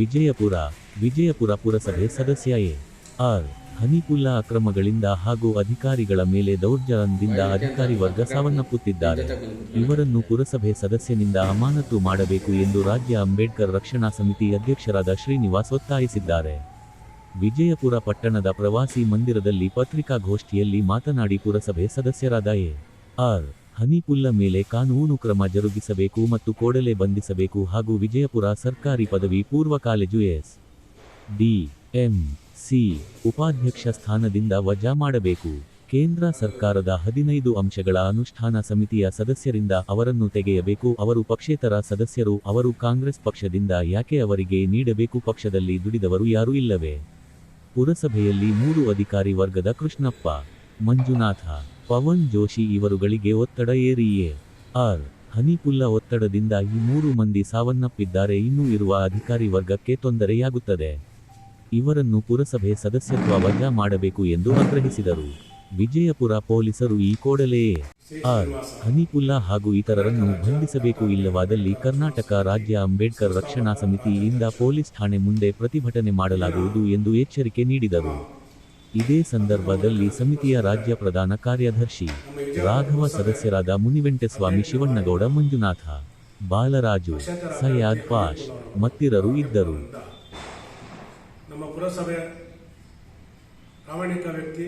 ವಿಜಯಪುರ ವಿಜಯಪುರ ಪುರಸಭೆ ಸದಸ್ಯ A R. ಹನಿಪುಲ್ಲಾ ಅಕ್ರಮಗಳಿಂದ ಹಾಗೂ ಅಧಿಕಾರಿಗಳ ಮೇಲೆ ದೌರ್ಜನ್ಯದಿಂದ ಅಧಿಕಾರಿ ವರ್ಗ ಸಾವನ್ನಪ್ಪುತ್ತಿದ್ದಾರೆ. ಇವರನ್ನು ಪುರಸಭೆ ಸದಸ್ಯನಿಂದ ಅಮಾನತು ಮಾಡಬೇಕು ಎಂದು ರಾಜ್ಯ ಅಂಬೇಡ್ಕರ್ ರಕ್ಷಣಾ ಸಮಿತಿ ಅಧ್ಯಕ್ಷರಾದ ಶ್ರೀನಿವಾಸ್ ಒತ್ತಾಯಿಸಿದ್ದಾರೆ. ವಿಜಯಪುರ ಪಟ್ಟಣದ ಪ್ರವಾಸಿ ಮಂದಿರದಲ್ಲಿ ಪತ್ರಿಕಾಗೋಷ್ಠಿಯಲ್ಲಿ ಮಾತನಾಡಿ ಪುರಸಭೆ ಸದಸ್ಯರಾದ ಎ. ಆರ್. ಹನೀಫುಲ್ಲ ಮೇಲೆ ಕಾನೂನು ಕ್ರಮ ಜರುಗಿಸಬೇಕು ಮತ್ತು ಕೂಡಲೇ ಬಂಧಿಸಬೇಕು ಹಾಗೂ ವಿಜಯಪುರ ಸರ್ಕಾರಿ ಪದವಿ ಪೂರ್ವ college S. D. M. C. ಉಪಾಧ್ಯಕ್ಷ ಸ್ಥಾನದಿಂದ ವಜಾ ಮಾಡಬೇಕು. ಕೇಂದ್ರ ಸರ್ಕಾರದ ಹದಿನೈದು ಅಂಶಗಳ ಅನುಷ್ಠಾನ ಸಮಿತಿಯ ಸದಸ್ಯರಿಂದ ಅವರನ್ನು ತೆಗೆಯಬೇಕು. ಅವರು ಪಕ್ಷೇತರ ಸದಸ್ಯರು, ಅವರು ಕಾಂಗ್ರೆಸ್ ಪಕ್ಷದಿಂದ ಯಾಕೆ ಅವರಿಗೆ ನೀಡಬೇಕು? ಪಕ್ಷದಲ್ಲಿ ದುಡಿದವರು ಯಾರೂ ಇಲ್ಲವೇ? ಪುರಸಭೆಯಲ್ಲಿ ಮೂರು ಅಧಿಕಾರಿ ವರ್ಗದ ಕೃಷ್ಣಪ್ಪ, ಮಂಜುನಾಥ ಪವನ್ ಜೋಶಿ ಇವರುಗಳಿಗೆ ಒತ್ತಡ ಏರಿಯೇ? ಆರ್. ಹನಿಪುಲ್ಲ ಒತ್ತಡದಿಂದ ಈ ಮೂರು ಮಂದಿ ಸಾವನ್ನಪ್ಪಿದ್ದಾರೆ. ಇನ್ನೂ ಇರುವ ಅಧಿಕಾರಿ ವರ್ಗಕ್ಕೆ ತೊಂದರೆಯಾಗುತ್ತದೆ. ಇವರನ್ನು ಪುರಸಭೆ ಸದಸ್ಯತ್ವ ವಜಾ ಮಾಡಬೇಕು ಎಂದು ಆಗ್ರಹಿಸಿದರು. ವಿಜಯಪುರ ಪೊಲೀಸರು ಈ ಕೂಡಲೇ ಆರ್. ಹನಿಪುಲ್ಲಾ ಹಾಗೂ ಇತರರನ್ನು ಬಂಧಿಸಬೇಕು ಇಲ್ಲವಾದಲ್ಲಿ ಕರ್ನಾಟಕ ರಾಜ್ಯ ಅಂಬೇಡ್ಕರ್ ರಕ್ಷಣಾ ಸಮಿತಿಯಿಂದ ಪೊಲೀಸ್ ಠಾಣೆ ಮುಂದೆ ಪ್ರತಿಭಟನೆ ಮಾಡಲಾಗುವುದು ಎಂದು ಎಚ್ಚರಿಕೆ ನೀಡಿದರು. ಇದೇ ಸಂದರ್ಭದಲ್ಲಿ ಸಮಿತಿಯ ರಾಜ್ಯ ಪ್ರಧಾನ ಕಾರ್ಯದರ್ಶಿ ರಾಘವ ಸದಸ್ಯರಾದ ಮುನಿವೆಂಟಸ್ವಾಮಿ ಶಿವಣ್ಣಗೌಡ ಮಂಜುನಾಥ, ಬಾಲರಾಜು ಸಯಾದ್ ಪಾಷ್ ಮತ್ತಿರರು ಇದ್ದರು. ನಮ್ಮ ಪುರಸಭೆ ಪ್ರಾಮಾಣಿಕ ವ್ಯಕ್ತಿ,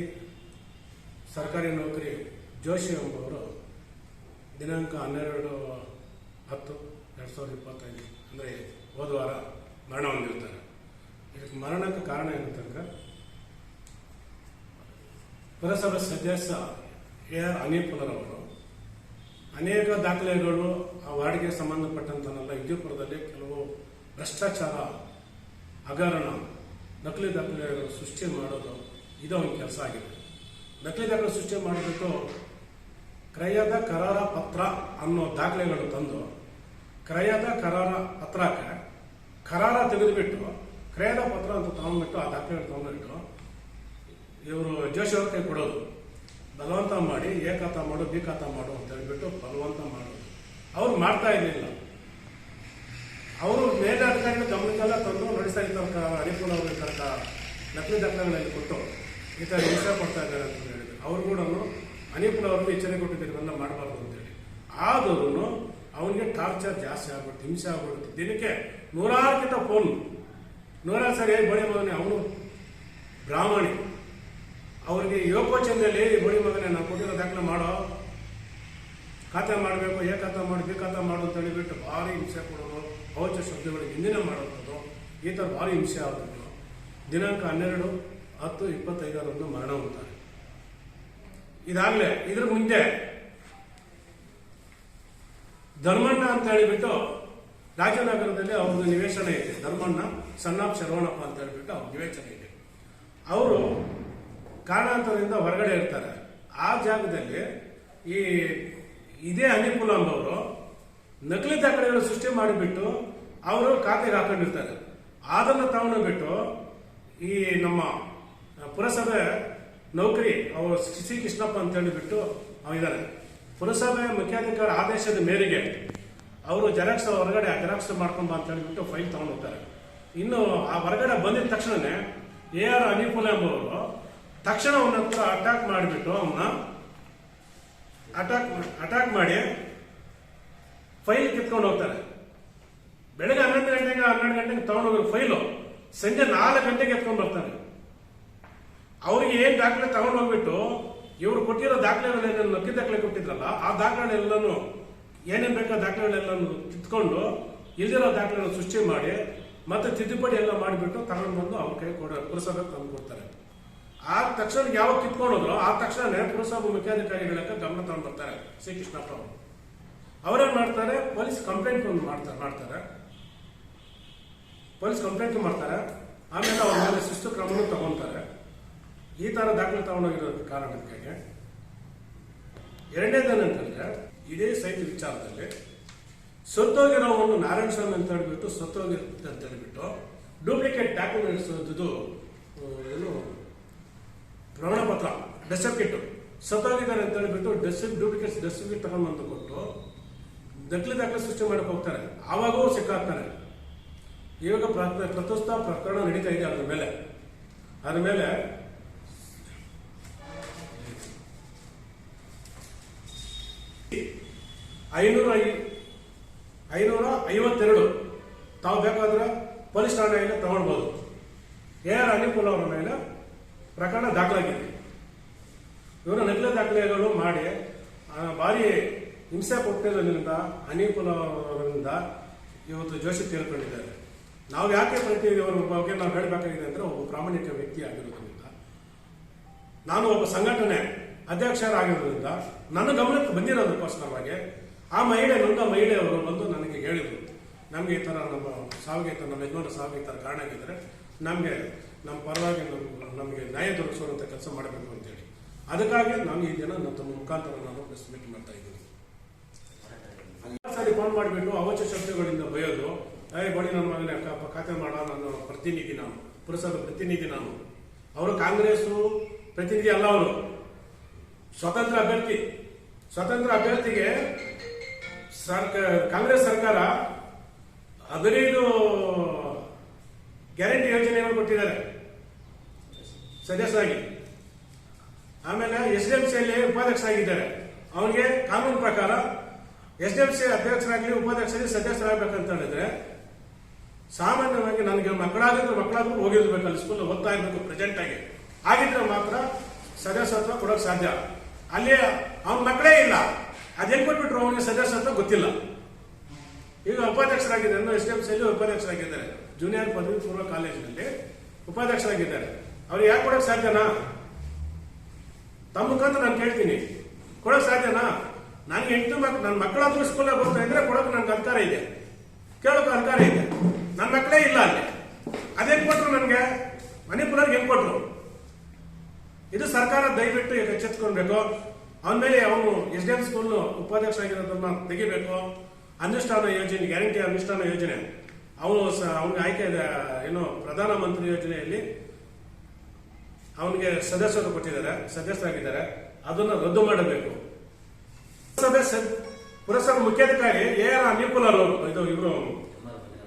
ಸರ್ಕಾರಿ ನೌಕರಿ ಜೋಶಿ ಎಂಬುವರು ದಿನಾಂಕ ಹನ್ನೆರಡು ಹತ್ತು ಎರಡು ಸಾವಿರದ ಇಪ್ಪತ್ತೈದು, ಅಂದರೆ ಹೋದ ವಾರ ಮರಣ ಹೊಂದಿರ್ತಾರೆ ಇದಕ್ಕೆ ಮರಣಕ್ಕೆ ಕಾರಣ ಏನಂತಂದ್ರೆ ಪುರಸಭೆ ಸದಸ್ಯ ಎ ಆರ್ ಅನೀಪುಲರವರು ಅನೇಕ ದಾಖಲೆಗಳು ಆ ವಾರ್ಡ್ಗೆ ಸಂಬಂಧಪಟ್ಟಂತನೆಲ್ಲ, ವಿಜಯಪುರದಲ್ಲಿ ಕೆಲವು ಭ್ರಷ್ಟಾಚಾರ ಹಗರಣ, ನಕಲಿ ದಾಖಲೆಗಳು ಸೃಷ್ಟಿ ಮಾಡೋದು ಇದು ಒಂದು ಕೆಲಸ ಆಗಿದೆ. ನಕಲಿ ದಾಖಲೆ ಸೃಷ್ಟಿ ಮಾಡಿಬಿಟ್ಟು ಕ್ರಯದ ಕರಾರ ಪತ್ರ ಅನ್ನೋ ದಾಖಲೆಗಳು ತಂದು ಕ್ರಯದ ಕರಾರ ಪತ್ರಕ್ಕೆ ಕರಾರ ತೆಗೆದುಬಿಟ್ಟು, ಕ್ರಯದ ಪತ್ರ ಅಂತ ತಗೊಂಡ್ಬಿಟ್ಟು ಆ ದಾಖಲೆಗಳು ತಗೊಂಡ್ಬಿಟ್ಟು ಇವರು ಜೋಶಿ ಕೊಡೋದು. ಬಲವಂತ ಮಾಡಿ ಖಾತಾ ಮಾಡು ಬಿ ಮಾಡು ಅಂತ ಹೇಳ್ಬಿಟ್ಟು ಬಲವಂತ ಮಾಡೋದು. ಅವ್ರು ಮಾಡ್ತಾ ಇರಲಿಲ್ಲ. ಅವರು ಮೇಲಾಧಿಕಾರಿಗಳ ಗಮನಕ್ಕೆಲ್ಲ ತಂದು ನಡೆಸ್ತಾ ಇದ್ದ ಅನುಕೂಲವಾಗಿರ್ತಕ್ಕಂಥ ನಕಲಿ ದಾಖಲೆಗಳಲ್ಲಿ ಕೊಟ್ಟು ಈ ಥರ ಹಿಂಸೆ ಕೊಡ್ತಾ ಇದ್ದಾರೆ ಅಂತ ಹೇಳಿದ್ರು. ಅವ್ರು ಕೂಡ ಅನುಕೂಲ ಅವ್ರಿಗೆ ಎಚ್ಚರಿಕೆ ಕೊಟ್ಟಿದ್ದಾರೆ ಇವೆಲ್ಲ ಮಾಡಬಾರ್ದು ಅಂತೇಳಿ ಆದರೂ ಅವನಿಗೆ ಟಾರ್ಚರ್ ಜಾಸ್ತಿ ಆಗ್ಬಿಡ್ತು, ಹಿಂಸೆ ಆಗ್ಬಿಡುತ್ತೆ ದಿನಕ್ಕೆ ನೂರಾರು ಫೋನ್ ನೂರಾರು ಸರಿ ಬಳಿ ಮಗನೇ, ಅವನು ಬ್ರಾಹ್ಮಣಿ. ಅವ್ರಿಗೆ ಯೋಕೋಚನದಲ್ಲಿ ಬಳಿ ಮಗನೇ ನಾವು ಕೊಟ್ಟಿರೋ ದಾಖಲೆ ಮಾಡೋ. ಖಾತೆ ಮಾಡಬೇಕು ಏ ಖಾತೆ ಮಾಡು ಬಿ ಮಾಡು ಅಂತ ಹೇಳಿಬಿಟ್ಟು ಭಾರಿ ಹಿಂಸೆ ಕೊಡೋದು. ಪೌಚ ಶಬ್ದಗಳು ಹಿಂದಿನ ಮಾಡುವಂಥದ್ದು. ಈ ಥರ ಭಾರಿ ಹಿಂಸೆ ಆಗೋದು. ದಿನಾಂಕ ಹನ್ನೆರಡು, ಹತ್ತು, ಇಪ್ಪತ್ತೈದರಂದು ಮರಣ ಹೊಂತಾರೆ ಇದಾಗಲೇ, ಇದ್ರ ಮುಂದೆ ಧರ್ಮಣ್ಣ ಅಂತ ಹೇಳಿಬಿಟ್ಟು ರಾಜನಗರದಲ್ಲಿ ಅವ್ರದ್ದು ನಿವೇಶನ ಇದೆ. ಧರ್ಮಣ್ಣ ಸಣ್ಣಾಪ್ ಶರವಣಪ್ಪ ಅಂತ ಹೇಳಿಬಿಟ್ಟು ಅವ್ರ ನಿವೇಶನ ಇದೆ. ಅವರು ಕಾರಣಾಂತರದಿಂದ ಹೊರಗಡೆ ಇರ್ತಾರೆ. ಆ ಜಾಗದಲ್ಲಿ ಈ ಇದೇ ಅನಿಕೂಲ ಅಂಬವರು ನಕಲಿ ದಾಖಲೆಗಳು ಸೃಷ್ಟಿ ಮಾಡಿಬಿಟ್ಟು ಅವರು ಖಾತೆಗೆ ಹಾಕೊಂಡಿರ್ತಾರೆ. ಅದನ್ನು ತಗೊಂಡು ಬಿಟ್ಟು ಈ ನಮ್ಮ ಪುರಸಭೆ ನೌಕರಿ ಅವರು ಸಿ ಕೃಷ್ಣಪ್ಪ ಅಂತ ಹೇಳಿಬಿಟ್ಟು ಇದ್ದಾರೆ ಪುರಸಭೆ ಮುಖ್ಯಾಧಿಕಾರಿ ಆದೇಶದ ಮೇರೆಗೆ ಅವರು ಜೆರಾಕ್ಸ್ ಹೊರಗಡೆ, ಜೆರಾಕ್ಸ್ ಮಾಡ್ಕೊಂಬ ಅಂತ ಹೇಳಿಬಿಟ್ಟು ಫೈಲ್ ತಗೊಂಡು ಹೋಗ್ತಾರೆ. ಇನ್ನು ಆ ಹೊರಗಡೆ ಬಂದಿದ ತಕ್ಷಣನೇ ಎ ಆರ್ ಅನಿಪುಲ ಎಂಬುವರು ತಕ್ಷಣ ಅವನ ಹತ್ರ ಅಟ್ಯಾಕ್ ಮಾಡಿಬಿಟ್ಟು ಅವನ್ನ ಅಟ್ಯಾಕ್ ಅಟ್ಯಾಕ್ ಮಾಡಿ ಫೈಲ್ ಕಿತ್ಕೊಂಡು ಹೋಗ್ತಾರೆ. ಬೆಳಗ್ಗೆ ಹನ್ನೊಂದು ಗಂಟೆಗೆ ಹನ್ನೆರಡು ಗಂಟೆಗೆ ತಗೊಂಡು ಹೋಗಿ ಫೈಲು ಸಂಜೆ ನಾಲ್ಕು ಗಂಟೆಗೆ ಎತ್ಕೊಂಡು ಬರ್ತಾರೆ. ಅವ್ರಿಗೆ ಏನ್ ದಾಖಲೆ ತಗೊಂಡು ಹೋಗ್ಬಿಟ್ಟು ಇವರು ಕೊಟ್ಟಿರೋ ದಾಖಲೆಗಳೇನೇನು ನಕ್ಕಿ ದಾಖಲೆ ಕೊಟ್ಟಿದ್ರಲ್ಲ, ಆ ದಾಖಲೆಗಳೆಲ್ಲನೂ ಏನೇನು ಬೇಕೋ ದಾಖಲೆಗಳೆಲ್ಲನೂ ಕಿತ್ಕೊಂಡು ಇಲ್ದಿರೋ ದಾಖಲೆಗಳನ್ನು ಸೃಷ್ಟಿ ಮಾಡಿ ಮತ್ತೆ ತಿದ್ದುಪಡಿ ಎಲ್ಲ ಮಾಡಿಬಿಟ್ಟು ತಗೊಂಡು ಬಂದು ಅವ್ರ ಕೈ ಕೊಡ ಪುರಸಭೆಗೆ ತಂದು ಕೊಡ್ತಾರೆ ಆ ತಕ್ಷಣ ಯಾವಾಗ ಕಿತ್ಕೊಂಡೋದ್ರು ಆ ತಕ್ಷಣ ಪುರಸಭೆ ಮುಖ್ಯಾಧಿಕಾರಿಗಳಕ್ಕೆ ಗಮನ ತಗೊಂಡು ಬರ್ತಾರೆ ಸಿ ಕೃಷ್ಣಪ್ಪ ಅವರು. ಅವರೇನ್ ಮಾಡ್ತಾರೆ? ಪೊಲೀಸ್ ಕಂಪ್ಲೇಂಟ್ ಒಂದು ಮಾಡ್ತಾರೆ ಮಾಡ್ತಾರೆ. ಪೊಲೀಸ್ ಕಂಪ್ಲೇಂಟ್ ಮಾಡ್ತಾರೆ. ಆಮೇಲೆ ಅವ್ರ ಮೇಲೆ ಶಿಸ್ತು ಕ್ರಮನೂ ತಗೊಂತಾರೆ. ಈ ತರ ದಾಖಲೆ ತಗೊಂಡೋಗಿರೋ ಕಾರಣಕ್ಕಾಗಿ ಎರಡನೇದೇನಂತಂದ್ರೆ ಇದೇ ಸೈಟ್ ವಿಚಾರದಲ್ಲಿ ಸತ್ತೋಗಿರೋ ಒಂದು ನಾರಾಯಣ ಸ್ವಾಮಿ ಅಂತ ಹೇಳ್ಬಿಟ್ಟು ಸತ್ತೋಗಿರುತ್ತೆ ಅಂತ ಹೇಳ್ಬಿಟ್ಟು ಡೂಪ್ಲಿಕೇಟ್ ಡಾಕ್ಯುಮೆಂಟ್ಸ್ ಏನು ಪ್ರಮಾಣ ಪತ್ರ ಸರ್ಟಿಫಿಕೇಟ್ ಸತ್ತೋಗಿದ್ದಾರೆ ಅಂತ ಹೇಳ್ಬಿಟ್ಟು ಡೆತ್ ಡೂಪ್ಲಿಕೇಟ್ ಡೆತ್ ಕಿಟ್ ತಗೊಂಡು ಬಂದು ಕೊಟ್ಟು ನಕಲಿ ದಾಖಲೆ ಸೃಷ್ಟಿ ಮಾಡಕ್ ಹೋಗ್ತಾರೆ. ಆವಾಗೂ ಸಿಕ್ಕಾಗ್ತಾರೆ ಇವಾಗ ಪ್ರ- ಪ್ರಸ್ತುತ ಪ್ರಕರಣ ನಡೀತಾ ಇದೆ ಅದ್ರ ಮೇಲೆ. ಅದ್ರ ಮೇಲೆ ಐನೂರ ಐನೂರ ಐವತ್ತೆರಡು. ತಾವು ಬೇಕಾದ್ರೆ ಪೊಲೀಸ್ ಠಾಣೆಯಲ್ಲಿ ತಗೊಳ್ಬೋದು. ಎ ಆರ್ ಅನಿಪುಲ್ ಅವರ ಮೇಲೆ ಪ್ರಕರಣ ದಾಖಲಾಗಿದೆ. ಇವರ ನಕಲಿ ದಾಖಲೆಗಳು ಮಾಡಿ ಭಾರಿ ಹಿಂಸೆ ಕೊಟ್ಟಿರೋದ್ರಿಂದ, ಅನಿಪುಲ ಅವರಿಂದ ಇವತ್ತು ಜೋಶಿ ತೀರ್ಕೊಂಡಿದ್ದಾರೆ. ನಾವು ಯಾಕೆ ಪ್ರತಿ ಅವರ ಬಗ್ಗೆ ನಾವು ಹೇಳಬೇಕಾಗಿದೆ ಅಂದರೆ, ಒಬ್ಬ ಪ್ರಾಮಾಣಿಕ ವ್ಯಕ್ತಿ ಆಗಿರೋದ್ರಿಂದ, ನಾನು ಒಬ್ಬ ಸಂಘಟನೆ ಅಧ್ಯಕ್ಷರಾಗಿರೋದ್ರಿಂದ, ನನ್ನ ಗಮನಕ್ಕೆ ಬಂದಿರೋದು ಬಂದಿರೋದಕ್ಕೋಸ್ಕರವಾಗಿ ಆ ಮಹಿಳೆ, ನೊಂದ ಮಹಿಳೆಯವರು ಬಂದು ನನಗೆ ಹೇಳಿದರು. ನಮಗೆ ಈ ಥರ ನಮ್ಮ ಸಾವಿಗೆ ನಮ್ಮ ಯಜಮಾನ ಸಾವಿಗೆ ಈ ಥರ ಕಾರಣ ಆಗಿದ್ದರೆ ನಮಗೆ ನಮ್ಮ ಪರವಾಗಿ ನಮ್ಗೆ ನ್ಯಾಯ ದೊರಕಿಸುವಂಥ ಕೆಲಸ ಮಾಡಬೇಕು ಅಂತೇಳಿ ಅದಕ್ಕಾಗಿ ನಾನು ಈ ದಿನ ನನ್ನ ತಮ್ಮ ಮುಖಾಂತರ ನಾನು ಪ್ರೆಸ್ ಮೀಟ್ ಮಾಡ್ತಾ ಇದ್ದೀನಿ. ಸರಿ ಫೋನ್ ಮಾಡಿಬಿಟ್ಟು ಅವಚ ಶಬ್ದಗಳಿಂದ ಬಯೋದು. ಏ ಬಡಿ ನನ್ನ ಮಗನೇ ಖಾತೆ ಮಾಡ, ನನ್ನ ಪ್ರತಿನಿಧಿ ನಾನು, ಪುರಸಭೆ ಪ್ರತಿನಿಧಿ ನಾನು. ಅವರು ಕಾಂಗ್ರೆಸ್ ಪ್ರತಿನಿಧಿ ಅಲ್ಲ ಅವರು. ಸ್ವತಂತ್ರ ಅಭ್ಯರ್ಥಿ. ಸ್ವತಂತ್ರ ಅಭ್ಯರ್ಥಿಗೆ ಸರ್ಕಾರ ಕಾಂಗ್ರೆಸ್ ಸರ್ಕಾರ ಹದಿನೈದು ಗ್ಯಾರಂಟಿ ಯೋಜನೆಯನ್ನು ಕೊಟ್ಟಿದ್ದಾರೆ. ಸದಸ್ಯರಾಗಿ. ಆಮೇಲೆ ಎಸ್ ಡಿ ಎಂ ಸಿಯಲ್ಲಿ ಉಪಾಧ್ಯಕ್ಷರಾಗಿದ್ದಾರೆ. ಅವನಿಗೆ ಕಾನೂನು ಪ್ರಕಾರ ಎಸ್ ಡಿ ಎಂ ಸಿ ಅಧ್ಯಕ್ಷರಾಗಲಿ ಉಪಾಧ್ಯಕ್ಷರಾಗಿ ಸದಸ್ಯರಾಗಬೇಕಂತ ಹೇಳಿದ್ರೆ ಸಾಮಾನ್ಯವಾಗಿ ನನಗೆ ಮಕ್ಕಳಾಗಿದ್ರೆ ಮಕ್ಕಳಾದ್ರೂ ಹೋಗಿರ್ಬೇಕು ಅಲ್ಲಿ ಸ್ಕೂಲ್ ಓದ್ತಾ ಇರಬೇಕು ಪ್ರೆಸೆಂಟ್ ಆಗಿ. ಆಗಿದ್ರೆ ಮಾತ್ರ ಸದಸ್ಯತ್ವ ಕೊಡೋಕೆ ಸಾಧ್ಯ. ಅಲ್ಲಿ ಅವ್ನ ಮಕ್ಕಳೇ ಇಲ್ಲ. ಅದೇನ್ ಕೊಟ್ಬಿಟ್ರು ಅವನಿಗೆ ಸದಸ್ಯತ್ವ ಗೊತ್ತಿಲ್ಲ. ಈಗ ಉಪಾಧ್ಯಕ್ಷರಾಗಿದ್ದಾರೆ ಎಸ್ ಡಿ ಎಂ ಸಿಯಲ್ಲಿ ಉಪಾಧ್ಯಕ್ಷರಾಗಿದ್ದಾರೆ. ಜೂನಿಯರ್ ಪದವಿ ಪೂರ್ವ ಕಾಲೇಜಿನಲ್ಲಿ ಉಪಾಧ್ಯಕ್ಷರಾಗಿದ್ದಾರೆ. ಅವ್ರು ಯಾಕೆ ಕೊಡೋಕೆ ಸಾಧ್ಯನಾ? ತಮ್ಮ ಮುಖಾಂತರ ನಾನು ಕೇಳ್ತೀನಿ. ಕೊಡೋಕೆ ಸಾಧ್ಯನಾ? ನನಗೆ ಎಂಟು ಮಕ್ ನನ್ನ ಮಕ್ಕಳಾದ್ರೂ ಸ್ಕೂಲಾಗ ಹೋಗ್ತಾ ಇದ್ರೆ ಕೊಡೋಕೆ ನನ್ಗೆ ಅಧಿಕಾರ ಇದೆ. ಕೇಳೋಕೆ ಅಧಿಕಾರ ಇದೆ. ನನ್ನ ಮಕ್ಕಳೇ ಇಲ್ಲ ಅಲ್ಲಿ. ಅದೇ ಕೊಟ್ರು ನನಗೆ? ಮಣಿಪುರವ್ರಿಗೆ ಹೆಂಗ್ ಕೊಟ್ರು? ಇದು ಸರ್ಕಾರ ದಯವಿಟ್ಟು ಎಚ್ಚೆತ್ಕೊಳ್ಬೇಕು. ಅವನ ಮೇಲೆ ಅವನು ಎಸ್ ಡಿ ಎಂ ಸ್ಕೂಲ್ ಉಪಾಧ್ಯಕ್ಷ ಆಗಿರೋದನ್ನ ತೆಗಿಬೇಕು. ಅನುಷ್ಠಾನ ಯೋಜನೆ, ಗ್ಯಾರಂಟಿ ಅನುಷ್ಠಾನ ಯೋಜನೆ. ಅವನು ಅವನಿಗೆ ಆಯ್ಕೆ ಏನು ಪ್ರಧಾನಮಂತ್ರಿ ಯೋಜನೆಯಲ್ಲಿ ಅವನಿಗೆ ಸದಸ್ಯರು ಕೊಟ್ಟಿದ್ದಾರೆ, ಸದಸ್ಯರಾಗಿದ್ದಾರೆ. ಅದನ್ನು ರದ್ದು ಮಾಡಬೇಕು. ಸದಸ್ಯ ಸದ್- ಪುರಸಭೆ ಮುಖ್ಯಾಧಿಕಾರಿ ಎ ಆರ್ ಅವರು ಇದು ಇವರು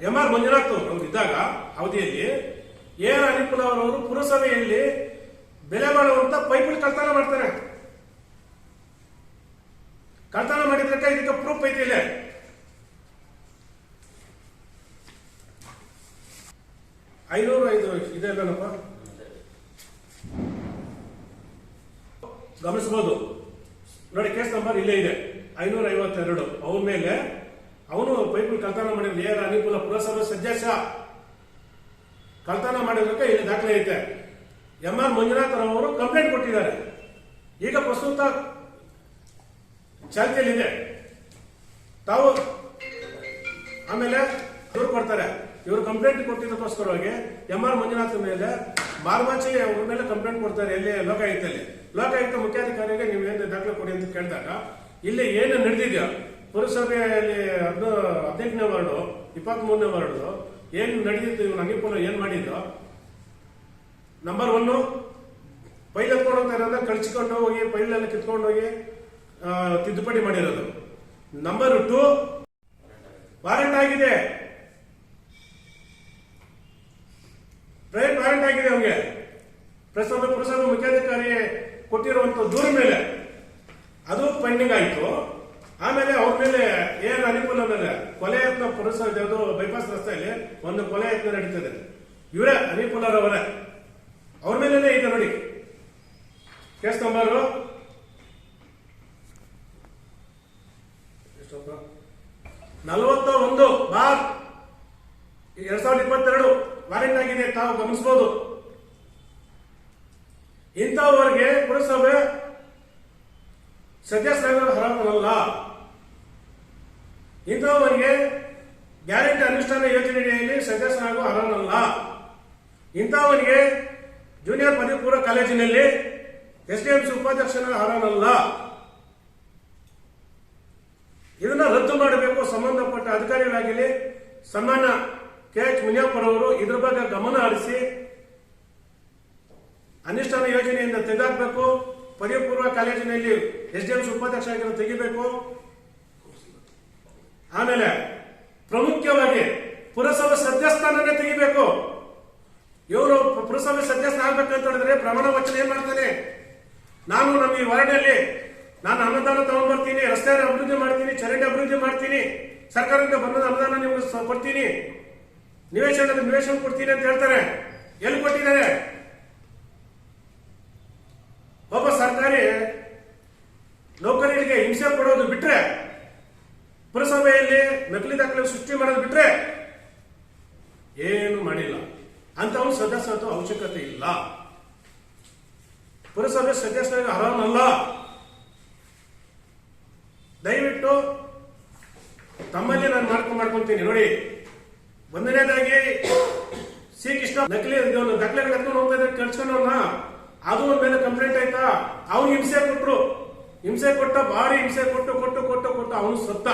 ಎಂ ಆರ್ ಮಂಜುನಾಥ್ ಅವರು ಇದ್ದಾಗ ಅವಧಿಯಲ್ಲಿ ಎ ಆರ್ ಅನಿಪುಲ್ ಅವರು ಪುರಸಭೆಯಲ್ಲಿ ಬೆಲೆ ಮಾಡುವಂತ ಪೈಪಲ್ಲಿ ಕಳ್ತನ ಮಾಡ್ತಾರೆ. ಕಳ್ತನ ಮಾಡಿದ್ರೆ ಇದಕ್ಕೆ ಪ್ರೂಫ್ ಐತಿ ಇಲ್ಲೇ. ಐನೂರು ಐದು ಇದೆಲ್ಲನಪ್ಪ ಗಮನಿಸಬಹುದು ನೋಡಿ ಕೇಸ್ ನಂಬರ್ ಇಲ್ಲೇ ಇದೆ. ಐನೂರ ಐವತ್ತೆರಡು ಅವನ ಮೇಲೆ ಅವನು ಪೈಪಲ್ ಕಳ್ತನ ಮಾಡಿದ ಏರ್ ಅನುಕೂಲ ಪುರಸಭೆ ಸದಸ್ಯ. ಕಳ್ತನ ಮಾಡಿದಕ್ಕೆ ಇಲ್ಲಿ ದಾಖಲೆ ಐತೆ. ಎಂ ಆರ್ ಮಂಜುನಾಥ್ ಅವರು ಕಂಪ್ಲೇಂಟ್ ಕೊಟ್ಟಿದ್ದಾರೆ. ಈಗ ಪ್ರಸ್ತುತ ಚಾಲ್ತಿಯಲ್ಲಿದೆ ತಾವು ಆಮೇಲೆ ಇವ್ರು ಕೊಡ್ತಾರೆ. ಇವರು ಕಂಪ್ಲೇಂಟ್ ಕೊಟ್ಟಿದ್ದಕ್ಕೋಸ್ಕರವಾಗಿ ಎಂ ಆರ್ ಮಂಜುನಾಥ್ ಮೇಲೆ ಮಾರ್ಮಾಚಿ ಅವ್ರ ಮೇಲೆ ಕಂಪ್ಲೇಂಟ್ ಕೊಡ್ತಾರೆ. ಎಲ್ಲಿ ಲೋಕಾಯುಕ್ತಲ್ಲಿ. ಲೋಕಾಯುಕ್ತ ಮುಖ್ಯಾಧಿಕಾರಿಗೆ ನೀವು ಏನು ದಾಖಲೆ ಕೊಡಿ ಅಂತ ಕೇಳಿದಾಗ, ಇಲ್ಲಿ ಏನು ನಡೆದಿದೆಯೋ? ಪುರಸಭೆಯಲ್ಲಿ ಹದಿನ ಹದಿನೆಂಟನೇ ವಾರ್ಡು ಇಪ್ಪತ್ತ್ ಮೂರನೇ ವಾರ್ಡು, ಏನು ನಡೆದಿತ್ತು, ಇವ್ನು ಅನಿಪುಲ ಏನು ಮಾಡಿದ್ರು ನಂಬರ್ ಒನ್ನು ಪೈಲ್ ಎತ್ಕೊಂಡು ಹೋಗ್ತಾ ಇರೋದ ಕಳ್ಚಿಕೊಂಡು ಹೋಗಿ, ಪೈಲೆಲ್ಲ ಕಿತ್ಕೊಂಡು ಹೋಗಿ ತಿದ್ದುಪಡಿ ಮಾಡಿರೋದು. ನಂಬರ್ ಟು ವಾರಂಟ್ ಆಗಿದೆ. ಪ್ರೈವೇಟ್ ವಾರಂಟ್ ಆಗಿದೆ ಅವನಿಗೆ. ಪ್ರಸ್ತುತ ಪುರಸಭೆ ಮುಖ್ಯಾಧಿಕಾರಿ ಕೊಟ್ಟಿರುವಂತ ದೂರ ಮೇಲೆ. ಅದು ಪೆಂಡಿಂಗ್ ಆಯಿತು. ಆಮೇಲೆ ಅವ್ರ ಮೇಲೆ ಏನ್ ಅನುಕೂಲ ಮೇಲೆ ಕೊಲೆ ಯತ್ನ ಯಾವುದು ಬೈಪಾಸ್ ರಸ್ತೆಯಲ್ಲಿ ಒಂದು ಕೊಲೆ ಯತ್ನ ನಡೀತದೆ. ಇವರೇ ಅನಿಪುಲರವರೇ ಅವ್ರ ಮೇಲೇನೆ ಇದೆ ನೋಡಿ. ಕೇಸ್ ನಂಬರ್ ನಲವತ್ತ ಒಂದು ಬಾರ್. ಎರಡ್ ಸಾವಿರದ ಇಪ್ಪತ್ತೆರಡು. ವಾರೆಂಟ್ ಆಗಿದೆ. ತಾವು ಗಮನಿಸಬಹುದು ಇಂಥವರಿಗೆ ಪುರಸಭೆ ಸದಸ್ಯರಾಗಲು ಅರ್ಹರಲ್ಲ ಇಂಥವರಿಗೆ ಗ್ಯಾರಂಟಿ ಅನುಷ್ಠಾನ ಯೋಜನೆಯಲ್ಲಿ ಸದಸ್ಯರಾಗುವ ಅರ್ಹನಲ್ಲ ಇಂಥವರಿಗೆ ಜೂನಿಯರ್ ಪದವಿ ಪೂರ್ವ ಕಾಲೇಜಿನಲ್ಲಿ ಎಸ್ಡಿಎಂಸಿ ಉಪಾಧ್ಯಕ್ಷನ ಅರ್ಹನಲ್ಲ ಇದನ್ನ ರದ್ದು ಮಾಡಬೇಕು ಸಂಬಂಧಪಟ್ಟ ಅಧಿಕಾರಿಗಳಾಗಲಿ ಸಮಾನ ಕೆ ಎಚ್ ಮುನಿಯಪ್ಪರವರು ಇದ್ರ ಬಗ್ಗೆ ಗಮನ ಹರಿಸಿ ಅನುಷ್ಠಾನ ಯೋಜನೆಯಿಂದ ತೆಗೆದಾಕಬೇಕು ಪದವಿ ಪೂರ್ವ ಕಾಲೇಜಿನಲ್ಲಿ ಎಸ್ ಡಿ ಉಪಾಧ್ಯಕ್ಷ ಆಗಿರೋ ತೆಗಿಬೇಕು. ಆಮೇಲೆ ಪ್ರಮುಖವಾಗಿ ಪುರಸಭೆ ಸದ್ಯಸ್ಥಾನನೇ ತೆಗಿಬೇಕು. ಇವರು ಪುರಸಭೆ ಸದ್ಯಸ್ಥಾನ ಆಗ್ಬೇಕು ಅಂತ ಹೇಳಿದ್ರೆ ಪ್ರಮಾಣ ವಚನ ಏನ್ ಮಾಡ್ತಾನೆ? ನಾನು ನಮ್ಮ ಈ ವಾರ್ಡಲ್ಲಿ ನಾನು ಅನುದಾನ ತಗೊಂಡ್ ಬರ್ತೀನಿ ರಸ್ತೆ ಅಭಿವೃದ್ಧಿ ಮಾಡ್ತೀನಿ, ಚರಂಡಿ ಅಭಿವೃದ್ಧಿ ಮಾಡ್ತೀನಿ, ಸರ್ಕಾರದಿಂದ ಬಂದ ಅನುದಾನ ನಿಮ್ಗೆ ಕೊಡ್ತೀನಿ. ನಿವೇಶನ ನಿವೇಶನ ಕೊಡ್ತೀನಿ ಅಂತ ಹೇಳ್ತಾರೆ. ಎಲ್ಲಿ ಕೊಟ್ಟಿದ್ದಾರೆ? ಒಬ್ಬ ಸರ್ಕಾರಿ ನೌಕರರಿಗೆ ಹಿಂಸೆ ಕೊಡೋದು ಬಿಟ್ರೆ ಪುರಸಭೆಯಲ್ಲಿ ನಕಲಿ ದಾಖಲೆ ಸೃಷ್ಟಿ ಮಾಡೋದು ಬಿಟ್ರೆ ಏನು ಮಾಡಿಲ್ಲ ಅಂತವನು ಸದಸ್ಯತ್ವ ಅವಶ್ಯಕತೆ ಇಲ್ಲ ಪುರಸಭೆ ಸದಸ್ಯರಿಗೆ ಅರ್ಹನಲ್ಲ ದಯವಿಟ್ಟು ತಮ್ಮಲ್ಲಿ ನಾನು ಮಾಡ್ಕೊಂಡು ಮಾಡ್ಕೊಂತೀನಿ ನೋಡಿ ಒಂದನೇದಾಗಿ ಸಿ ಕೃಷ್ಣ ನಕಲಿ ಇವನು ದಾಖಲೆಗಳು ಎತ್ಕೊಂಡು ಹೋಗ್ತಾ ಇದ್ದಾರೆ ಕಳ್ಸ್ಕೊಂಡವ್ನ ಅದು ಅವ್ರ ಮೇಲೆ ಕಂಪ್ಲೇಂಟ್ ಆಯ್ತಾ? ಅವ್ನು ಹಿಂಸೆ ಕೊಟ್ಟರು ಹಿಂಸೆ ಕೊಟ್ಟ, ಭಾರಿ ಹಿಂಸೆ ಕೊಟ್ಟು ಕೊಟ್ಟು ಕೊಟ್ಟು ಕೊಟ್ಟು ಅವನು ಸತ್ತ.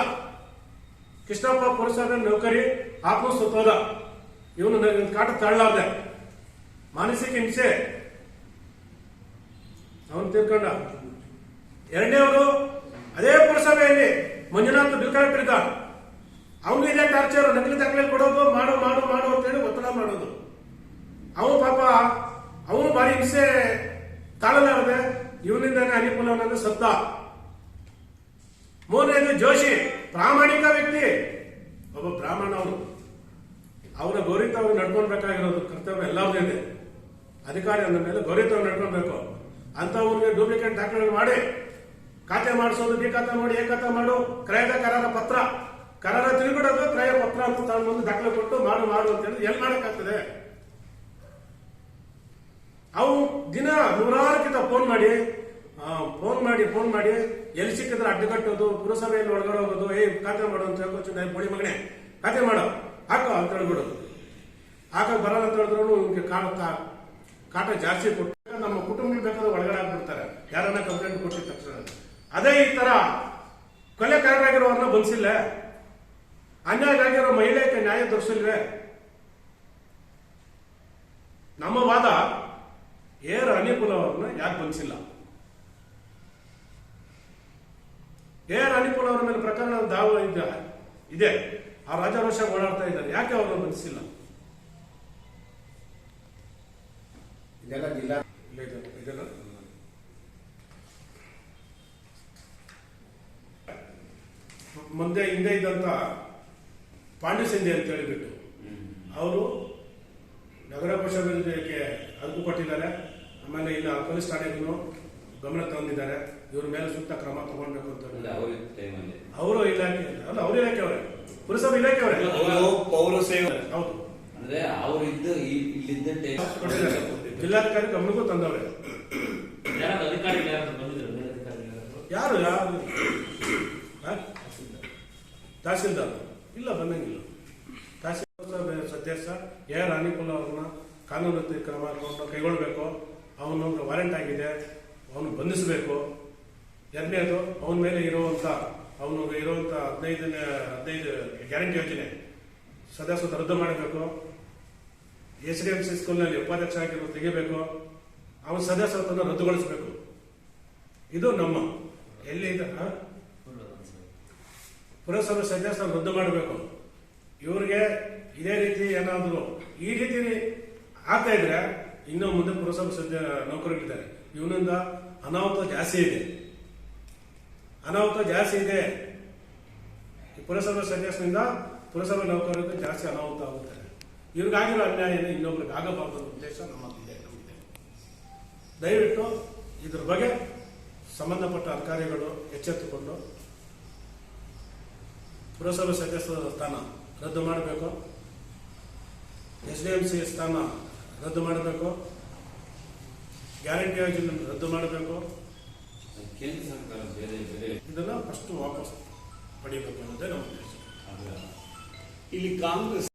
ಕೃಷ್ಣಪ್ಪ ಪುರುಷರ ನೌಕರಿ, ಆತ್ಮ ಸತ್ತೋದ ಇವನು ಕಾಟ ತಳ್ಳಾರ್ದೆ. ಮಾನಸಿಕ ಹಿಂಸೆ. ಅವನು ತಿಳ್ಕೊಂಡ. ಎರಡನೇವರು ಅದೇ ಪುರಸಭೆಯಲ್ಲಿ ಮಂಜುನಾಥ್ ಬಿಲ್ ಕಲೆಕ್ಟರ್ ಇದ್ದ ಅವನು ಇದೇ ಟಾರ್ಚರ್ ನಕಲಿ ದಾಖಲೆ ಕೊಡೋದು, ಮಾಡು ಮಾಡು ಮಾಡು ಅಂತೇಳಿ ಒತ್ತಡ ಮಾಡೋದು. ಅವನು ಪಾಪ ಭಾರಿ ಹಿಂಸೆ ತಾಳಲಾರದೆ ಇವನಿಂದಾನೆ ಅನುಕೂಲವನ್ನ ಸತ್ತ ಮೂರನೇದು ಜೋಶಿ, ಪ್ರಾಮಾಣಿಕ ವ್ಯಕ್ತಿ. ಒಬ್ಬ ಬ್ರಾಹ್ಮಣ ಅವರು ಅವರ ಅವ್ರು ನಡ್ಕೊಳ್ಬೇಕಾಗಿರೋದು ಕರ್ತವ್ಯ ಎಲ್ಲರದ್ದು ಇದೆ. ಅಧಿಕಾರಿ ಅಂದ ಮೇಲೆ ಗೌರಿತ ನಡ್ಕೊಳ್ಬೇಕು. ಅಂತವ್ರಿಗೆ ಡೂಪ್ಲಿಕೇಟ್ ದಾಖಲೆಗಳು ಮಾಡಿ. ಖಾತೆ ಮಾಡಿಸೋದು ಬಿ ಖಾತೆ ಮಾಡಿ ಎ ಖಾತೆ ಮಾಡು, ಕ್ರಯದ ಕರಾರ ಪತ್ರ. ಕರಾರ ತಿರುಗಿಡೋದು ಕ್ರಯ ಪತ್ರ ಅಂತ ತಗೊಂಡು ದಾಖಲೆ ಕೊಟ್ಟು ಮಾಡು ಮಾಡು ಅಂತ ಹೇಳಿ ಎಲ್ಲಿ ಮಾಡಕ್ಕಾಗ್ತದೆ? ಅವು ದಿನ ನೂರಾರು ಕಿತ ಫೋನ್ ಮಾಡಿ ಫೋನ್ ಮಾಡಿ ಫೋನ್ ಮಾಡಿ, ಎಲ್ಲಿ ಸಿಕ್ಕಿದ್ರೆ ಅಡ್ಡಗಟ್ಟೋದು ಪುರಸಭೆಯಲ್ಲಿ ಒಳಗಡೆ ಹೋಗೋದು, ಏ, ಖಾತೆ ಮಾಡು ಅಂತ ಹೇಳ್ಕೊச்சு ಬಡಿ ಮಗನೇ, ಖಾತೆ ಮಾಡು, ಹಾಕೋ ಅಂತ ಹೇಳ್ಬಿಡೋದು ಹಾಕಕ್ ಬರಲ್ಲ ಅಂತ ಹೇಳಿದ್ರು ಇವ್ಗೆ ಕಾಟ ಕಾಟ ಜಾಸ್ತಿ ಕೊಟ್ಟು, ನಮ್ಮ ಕುಟುಂಬ ಬೇಕಾದ್ರೆ ಒಳಗಡೆ ಹಾಕ್ಬಿಡ್ತಾರೆ ಯಾರನ್ನ ಕಂಪ್ಲೇಂಟ್ ಕೊಟ್ಟಿದ ತಕ್ಷಣ. ಅದೇ ಈ ತರ ಕೊಲೆಕಾರರಾಗಿರೋರನ್ನ ಬಂಧಿಸಿಲ್ಲ. ಅನ್ಯಾಯ ಆಗಿರೋ ಮಹಿಳೆಗೆ ನ್ಯಾಯ ದೊರಕಿಸಿಲ್ವೇ ನಮ್ಮ ವಾದ ಏರ್ ಅನುಕೂಲ ಅವ್ರನ್ನ ಯಾಕೆ ಬಂಧಿಸಿಲ್ಲ ಏರ್ ಅನುಕೂಲ ಅವರ ಮೇಲೆ ಪ್ರಕರಣ ದಾವ ಇದೆ ಇದೆ. ಆ ರಾಜಾರೋಷ ಓಡಾಡ್ತಾ ಇದ್ದಾರೆ. ಯಾಕೆ ಅವ್ರನ್ನ ಬಂಧಿಸಿಲ್ಲ ಇದೆಲ್ಲ ಜಿಲ್ಲಾ ಇದೆಲ್ಲ ಮುಂದೆ ಹಿಂದೆ ಇದ್ದಂತ ಪಾಂಡುಸಂಜೆ ಅಂತ ಹೇಳಿಬಿಟ್ಟು ಅವರು ನಗರ ಪರಿಷತ್ಗೆ ಅದಕ್ಕೂ ಕೊಟ್ಟಿದ್ದಾರೆ. ಆಮೇಲೆ ಇಲ್ಲ ಪೊಲೀಸ್ ಠಾಣೆಗೂ ಗಮನ ತಂದಿದ್ದಾರೆ. ಇವ್ರ ಮೇಲೆ ಸೂಕ್ತ ಕ್ರಮ ತಗೊಳ್ಬೇಕು ಅಂತ ಅವ್ರ ಟೈಮಲ್ಲಿ ಅವರು ಇಲಾಖೆ ಅಲ್ಲ ಅವ್ರ ಇಲಾಖೆ ಅವರೇ. ಪುರಸಭೆ ಇಲಾಖೆ ಅವರೇ. ಅವರು ಪೌರ ಸೇವೆ. ಹೌದು. ಅಂದ್ರೆ ಅವ್ರು ಇದ್ದ ಈ- ಇಲ್ಲಿದ್ದ ಜಿಲ್ಲಾಧಿಕಾರಿ ಗಮನಕ್ಕೂ ತಂದವ್ರೆ. ಯಾರು ಯಾರು? ತಹಸೀಲ್ದಾರ್. ಇಲ್ಲ ಬಂದಂಗಿಲ್ಲ. ತಹಸೀಲ್ದಾರ್ ಸದಸ್ಯ ಎ ಅನುಕೂಲ ಅವ್ರನ್ನ ಕಾನೂನು ಕ್ರಮ ಕೈಗೊಳ್ಬೇಕು. ಅವನು ವಾರೆಂಟ್ ಆಗಿದೆ, ಅವನು ಬಂಧಿಸಬೇಕು. ಎರಡನೇದು ಅವನ ಮೇಲೆ ಇರುವಂತ, ಅವನು ಇರುವಂತ ಹದಿನೈದನೇ, ಹದಿನೈದು ಗ್ಯಾರಂಟಿ ಯೋಜನೆ ಸದಸ್ಯತ್ವ ರದ್ದು ಮಾಡಬೇಕು. ಎಸ್ ಡಿ ಎಂ ಸಿ ಸ್ಕೂಲ್ನಲ್ಲಿ ಉಪಾಧ್ಯಕ್ಷ ಆಗಿರೋ ತೆಗಿಬೇಕು. ಅವನ ಸದಸ್ಯತ್ವನ ರದ್ದುಗೊಳಿಸಬೇಕು. ಇದು ನಮ್ಮ, ಎಲ್ಲಿ ಇದೆ, ಹ? ಪುರಸಭೆ ಸದಸ್ಯ ರದ್ದು ಮಾಡಬೇಕು. ಇವ್ರಿಗೆ ಇದೇ ರೀತಿ ಏನಾದರೂ ಈ ರೀತಿ ಆಗ್ತಾ ಇದ್ರೆ ಇನ್ನು ಮುಂದೆ ಪುರಸಭೆ ಸದ್ಯ ನೌಕರರಿದ್ದಾರೆ. ಇವನಿಂದ ಅನಾಹುತ ಜಾಸ್ತಿ ಇದೆ. ಅನಾಹುತ ಜಾಸ್ತಿ ಇದೆ. ಪುರಸಭೆ ಸದಸ್ಯನಿಂದ ಪುರಸಭೆ ನೌಕರರಿಗೆ ಜಾಸ್ತಿ ಅನಾಹುತ ಆಗುತ್ತೆ. ಇವ್ರಿಗಾಗಿರೋ ಅನ್ಯಾಯ ಇನ್ನೊಬ್ರಿಗೆ ಆಗಬಾರದು ಅನ್ನೋ ಉದ್ದೇಶ ನಮ್ಮದಿದೆ ನಮ್ಮಿದೆ ದಯವಿಟ್ಟು ಇದ್ರ ಬಗ್ಗೆ ಸಂಬಂಧಪಟ್ಟ ಅಧಿಕಾರಿಗಳು ಎಚ್ಚೆತ್ತುಕೊಂಡು ಪುರಸಭೆ ಸದಸ್ಯ ಸ್ಥಾನ ರದ್ದು ಮಾಡಬೇಕು. ಎಸ್ ಡಿ ಎಂ ಸಿ ಸ್ಥಾನ ರದ್ದು ಮಾಡಬೇಕು? ಗ್ಯಾರಂಟಿ ಯೋಜನೆ ರದ್ದು ಮಾಡಬೇಕು? ಕೇಂದ್ರ ಸರ್ಕಾರ ಬೇರೆ ಬೇರೆ. ಇದನ್ನ ಫಸ್ಟ್ ವಾಪಸ್ ಪಡಿಬೇಕು ಅನ್ನೋದೇ ನಮ್ಮ ಉದ್ದೇಶ. ಇಲ್ಲಿ ಕಾಂಗ್ರೆಸ್